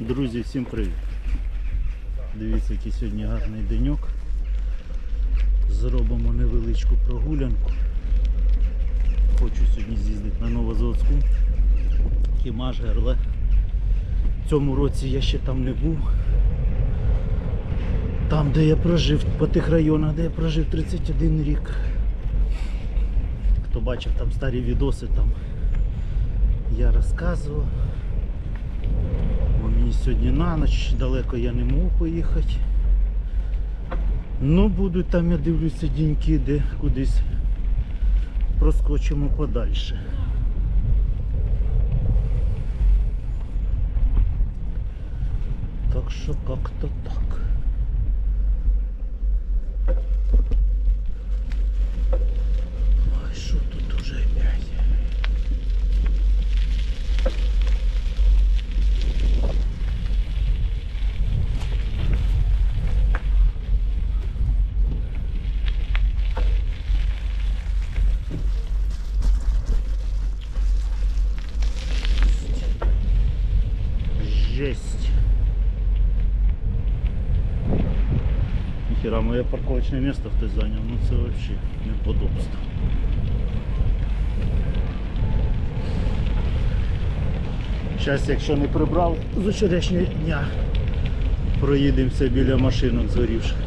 Друзі, всім привіт! Дивіться, який сьогодні гарний деньок. Зробимо невеличку прогулянку. Хочу сьогодні з'їздити на Новозаводську. Кімаж, Герле. В цьому році я ще там не був. Там, де я прожив, по тих районах, де я прожив 31 рік. Хто бачив там старі відоси, там я розказував. Сьогодні на ніч, далеко я не можу поїхати. Ну, будуть там, я дивлюся, діньки, де кудись проскочимо подальше. Так що як-то так. Жесть. Нихера, моє парковочне місце хтось зайняв, ну це вообще неподобство. Зараз, якщо не прибрав з вчорашнього дня, проїдемося біля машинок згорівших.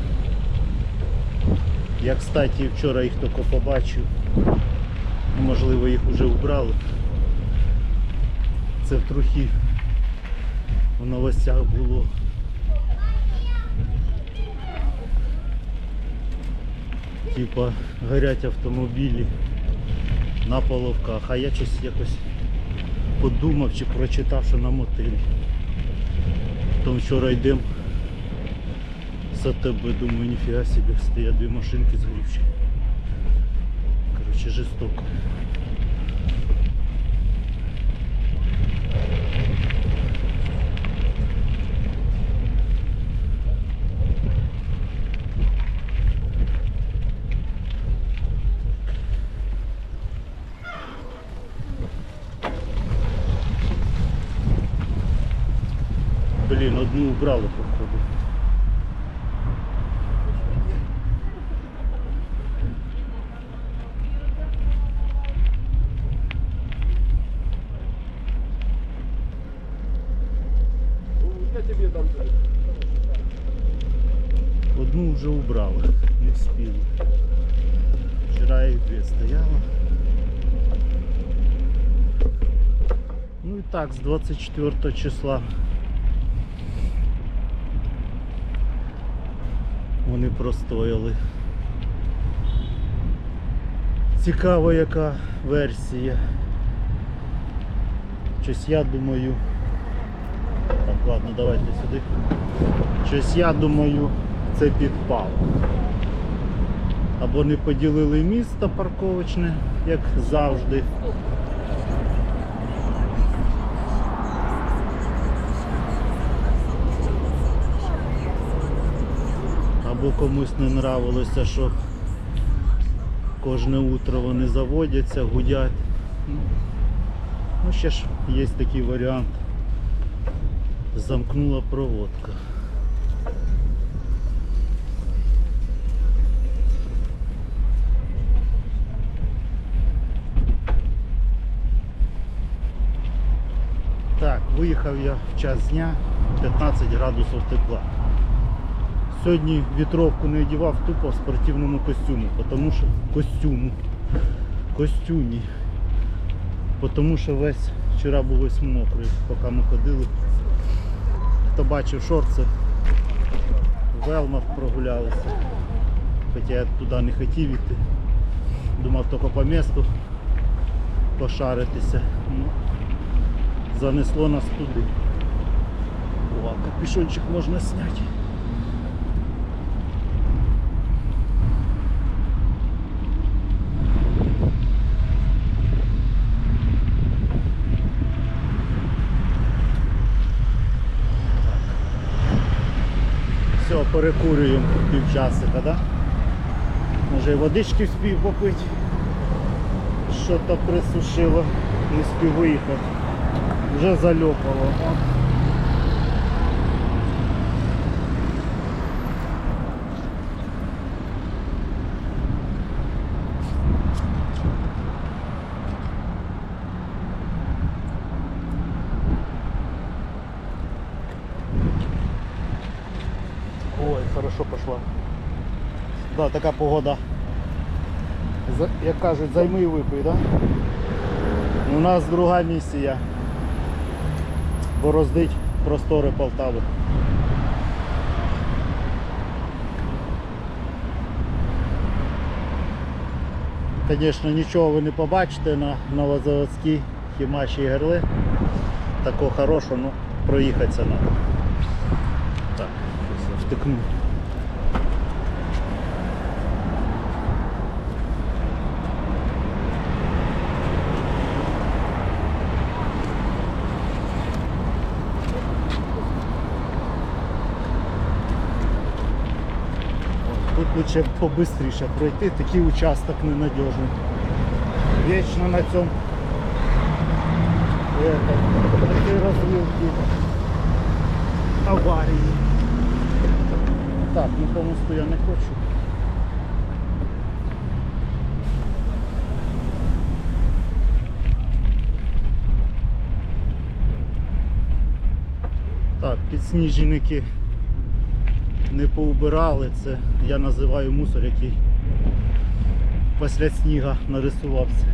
Я, кстати, вчора їх тільки побачив. Можливо, їх вже вбрали. Це в трухі в новостях було. Типа горять автомобілі на половках, а я щось якось подумав чи прочитав, що на мотелі. Потім вчора йдемо за тебе, думаю, ніфіга собі, стоять дві машинки з згорівші. Короче, жестоко. Блін, одну убрали, походу. Я тебе дам. Одну вже убрали, не встигли. Вчора їх дві стояло. Ну і так, з 24 числа простояли. Цікаво яка версія. Щось я думаю. Так, ладно, давайте сюди. Щось я думаю, це підпал. Або не поділили місто парковочне, як завжди. Або комусь не нравилося, що кожне утро вони заводяться, гудять. Ну, Ну, ще ж є такий варіант. Замкнула проводка. Так, виїхав я в час дня 15 градусів тепла. Сьогодні вітровку не одягав тупо в спортивному костюмі, тому що костюму. Костюмі. Тому що весь вчора був ось мокрий, поки ми ходили. Хто бачив шорти, в Велмах прогулялися. Хоча я туди не хотів іти. Думав тільки по місту пошаритися. Ну, занесло нас туди. О, капюшончик можна зняти. Все, перекурюємо півчасика, да? Може і водички вспів попити. Що-то присушило, не спів виїхати. Вже зальопало. О. хорошо пішла. Да, така погода. Як кажуть, займи і випий, да? У нас друга місія. Бороздить простори Полтави. Звісно, нічого ви не побачите на Новозаводській Хімаші Герли. Такого хорошого, ну, проїхатися треба. Так, щось лучше побистріше пройти, такий участок ненадіжний. Вічно на цьому на цій аварії. Так, ну по я не хочу. Так, підсніжники не поубирали, це я називаю мусор, який після сніга нарисувався.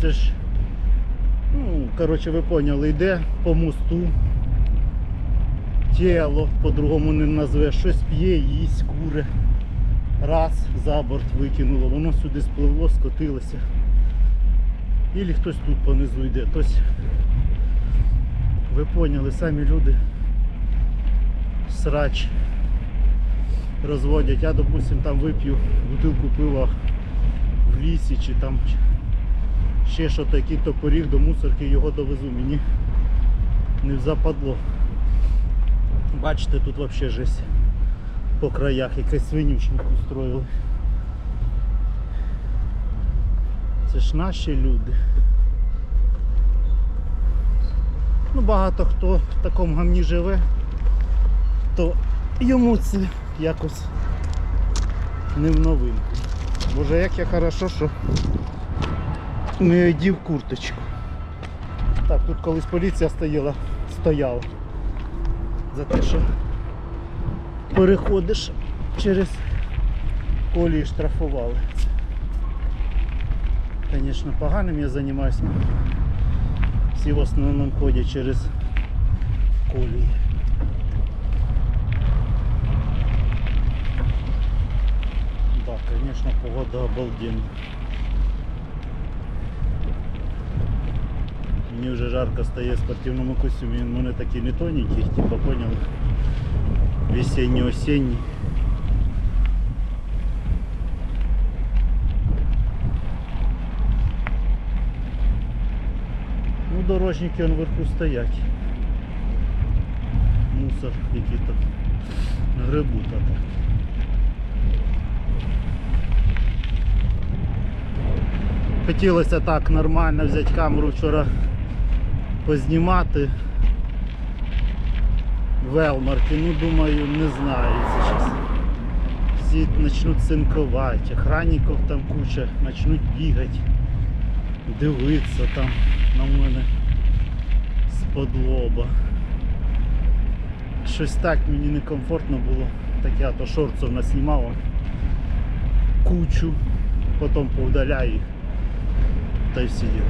Це ж, ну, коротше, ви поняли, йде по мосту. Тіло, по-другому не назвеш, щось п'є, їсть, куре. Раз за борт викинуло, воно сюди спливло, скотилося. Ілі хтось тут понизу йде. Тобто, ви поняли, самі люди срач розводять. Я, допустим, там вип'ю бутилку пива в лісі чи там ще що такий то поріг до мусорки його довезу. Мені не западло. Бачите, тут взагалі жесть по краях, якийсь свинючник устроїли. Це ж наші люди. Ну, багато хто в такому гамні живе, то йому це якось не в новинку. Боже, як я хорошо, що не одів курточку. Так, тут колись поліція стояла, стояла за те, що переходиш через колії штрафували. Звісно, поганим я займаюся. Всі в основному ходять через колії. Так, звісно, погода обалденна. Мені вже жарко стає в спортивному костюмі, він у мене такий не тоненький, типа поняв. Весенній Дорожники он вверху стоять. Мусор який то грибуть а так. Хотілося так нормально взяти камеру вчора познімати велмарки, ну думаю, не знаю, чесно. Всі почнуть цинкувати, охранників там куча, почнуть бігати, дивитися там на мене з-под лоба. Щось так мені некомфортно було. Так я то шорців наснімав кучу, потім повдаляю їх та й всі діло.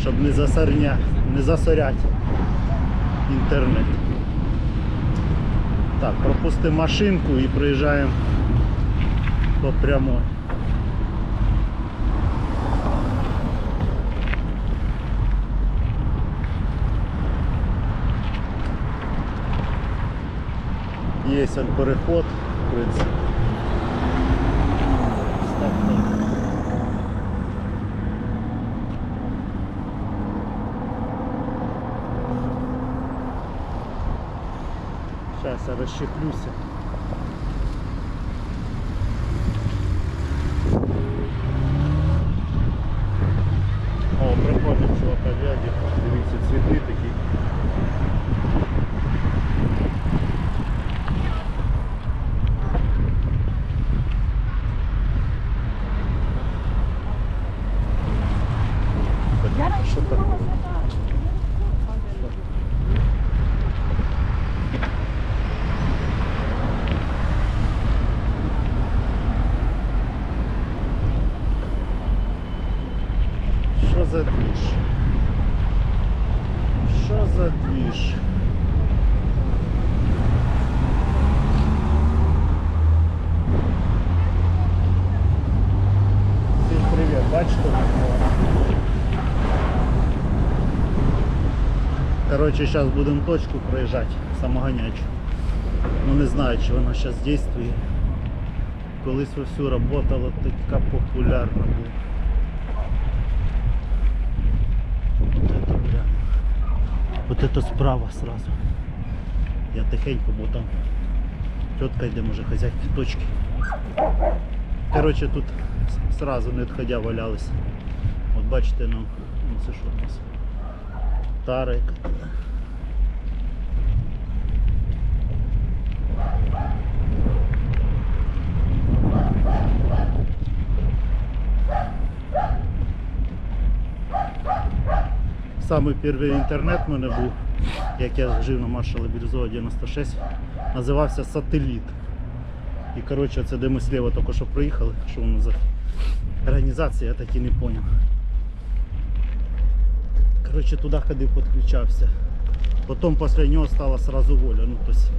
Щоб не засорня, не засорять інтернет. Так, пропустимо машинку і приїжджаємо по прямой. Є переход, в принципі. Сейчас я розщеплюся. О, прикольно чувака дяді. Дивіться, цвіти такі. Що таке? Що за двіж? Що за двіж? Всім привіт, бачите? Короче, зараз будемо точку проїжджати, самоганячу. Ну не знаю, чи вона зараз діє. Колись вовсю работала, така популярна була. Вот это прямо. Вот это справа сразу. Я тихенько, бо там тетка йде, може хазяйки точки. Короче, тут сразу не відходя валялись. От бачите, ну, ну це що у нас? Яка. Самий перший інтернет в мене був, як я жив на маршала Бірюзова 96, називався Сателіт. І коротше, це де ми зліва тільки що проїхали, що воно за організація, я так і не зрозумів. Коротше, туди ходив, підключався. Потім після нього стала сразу воля. Ну, то есть,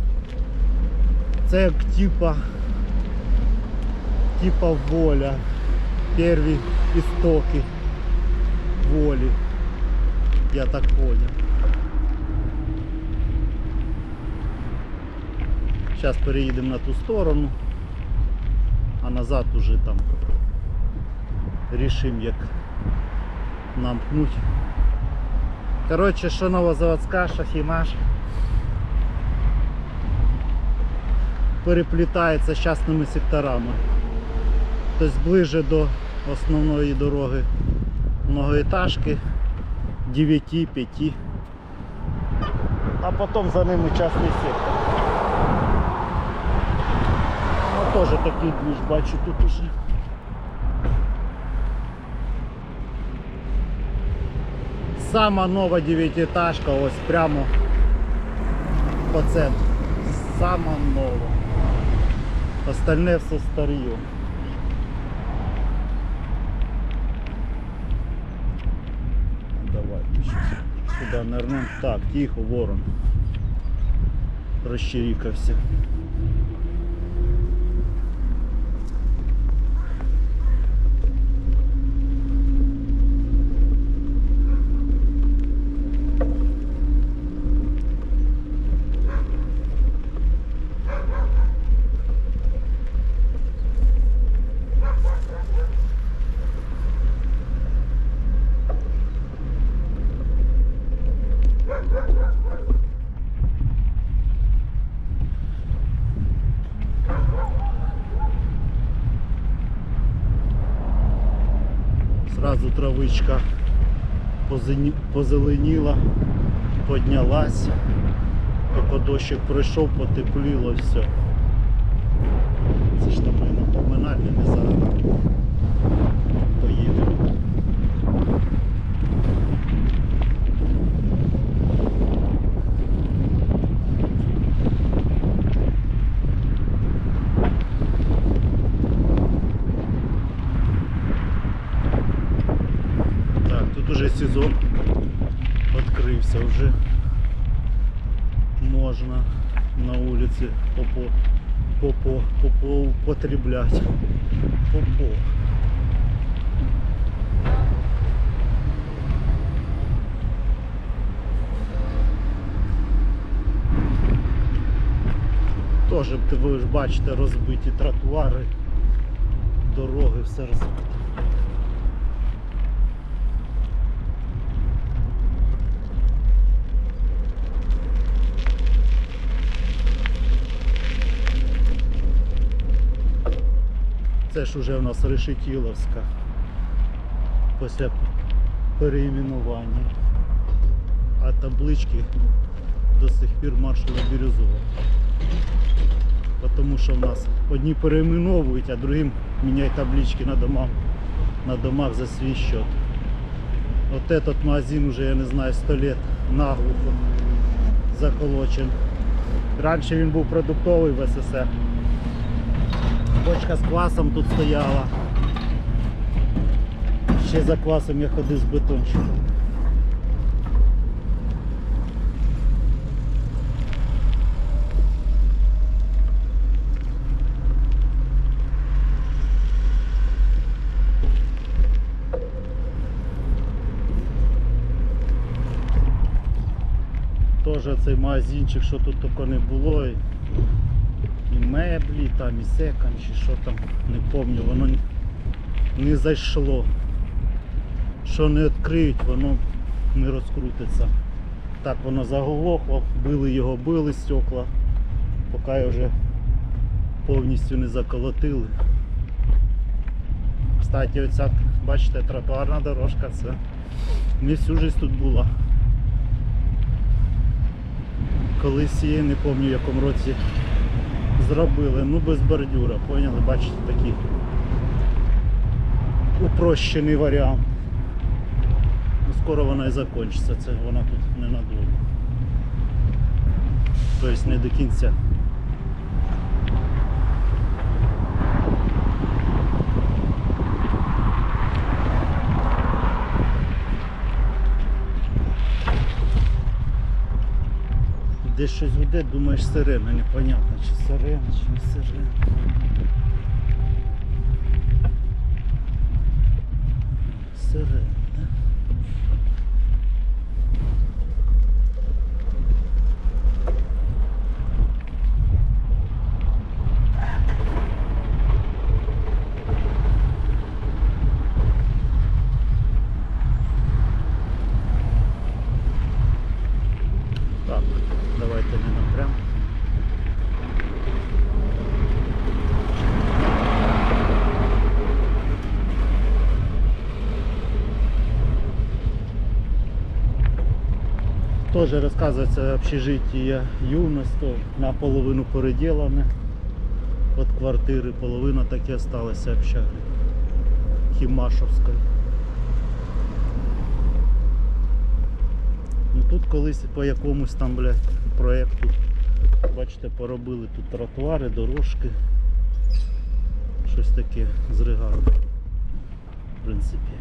це як типа, типа воля. Перві істоки волі. Я так понял. Зараз переїдемо на ту сторону, а назад уже там рішимо, як нам пнуть. Коротше, що новозаводська, шахімаш. Переплітається з частними секторами. Тобто ближе до основної дороги многоетажки 9, 5. А потім за ними частний сектор. Ну теж такий двіж бачу тут уже. Сама нова дев'ятиэтажка ось прямо по центру. Сама нова. Остальне все старье. Давайте щось сюди нырнем. Так, тихо, ворон. Розчирікався. Травичка позеленіла, поднялась. Тільки дощик пройшов, потепліло все. Це ж там ми на поминальне не зараз поїдемо. Так, тут уже сезон відкрився, вже можна на вулиці попо, попо, попо употреблять. Попо. Теж ви ж бачите розбиті тротуари, дороги, все розбите. Це ж уже в нас Решетіловська після переіменування. А таблички до сих пір маршала Бірюзова. Тому що в нас одні переименовують, а другим міняють таблички на домах, на домах за свій счет. От этот магазин уже, я не знаю, 100 лет наглухо заколочен. Раніше він був продуктовий в СССР. Бочка з квасом тут стояла. Ще за квасом я ходив з бетончиком. Теж цей магазинчик, що тут тільки не було. І, меблі, там, і секон, чи що там, не пам'ятаю, воно не зайшло. Що не відкриють, воно не розкрутиться. Так воно заголохло, били його, били стекла, поки вже повністю не заколотили. Кстати, оця, бачите, тротуарна дорожка, це не всю життя тут була. Колись її, не пам'ятаю в якому році зробили, ну без бордюра, поняли, бачите, такий упрощений варіант. Ну, скоро вона і закінчиться, це вона тут ненадовго. Тобто не до кінця. Де щось гуде, думаєш сирена, непонятно, чи сирена, чи не сирена. Сирена. да? Так, давайте не напрям. Тоже рассказывается общежитие юность, то наполовину переделане от квартири, половина так і осталася общаги Хімашовської. Ну тут колись по якомусь там, блядь, проєкту, бачите, поробили тут тротуари, дорожки. Щось таке зригали. В принципі.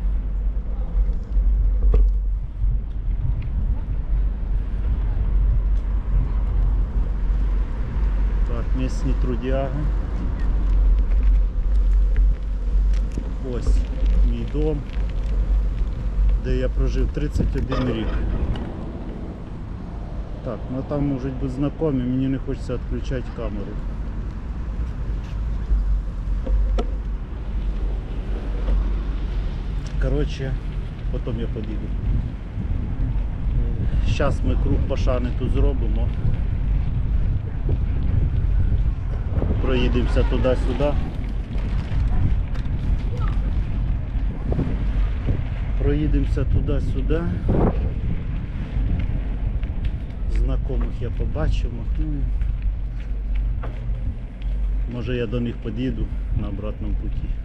Місні трудяги. Ось мій дом, де я прожив 31 рік. Так, ну там можуть бути знайомі, мені не хочеться відключати камеру. Коротше, потім я подійду. Зараз ми круг пошани тут зробимо. Проїдемося туди-сюди. Проїдемося туди-сюди. Знакомих я побачив, махну. Може я до них під'їду на обратному путі.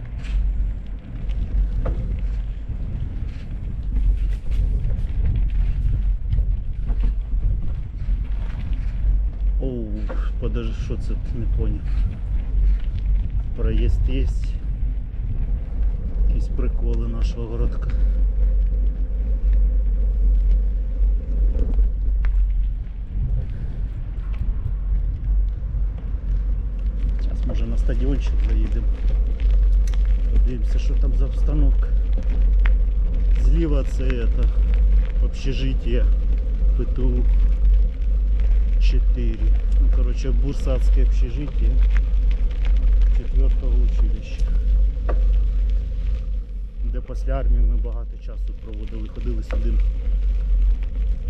подожди, що це не поняв. Проїзд є. Якісь приколи нашого городка. Зараз може на стадіончик заїдемо. Подивимося, що там за обстановка. Зліва це это, общежитие ПТУ 4. Ну, короче, бурсатское общежитие четвертого училища. Де після армії ми багато часу проводили, ходили сюди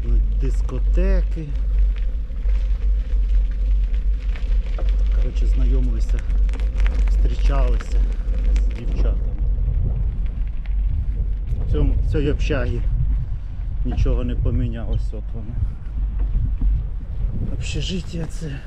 на дискотеки. Коротше, знайомилися, зустрічалися з дівчатами. В цьому в цій общагі нічого не помінялось, от воно. Общежиття це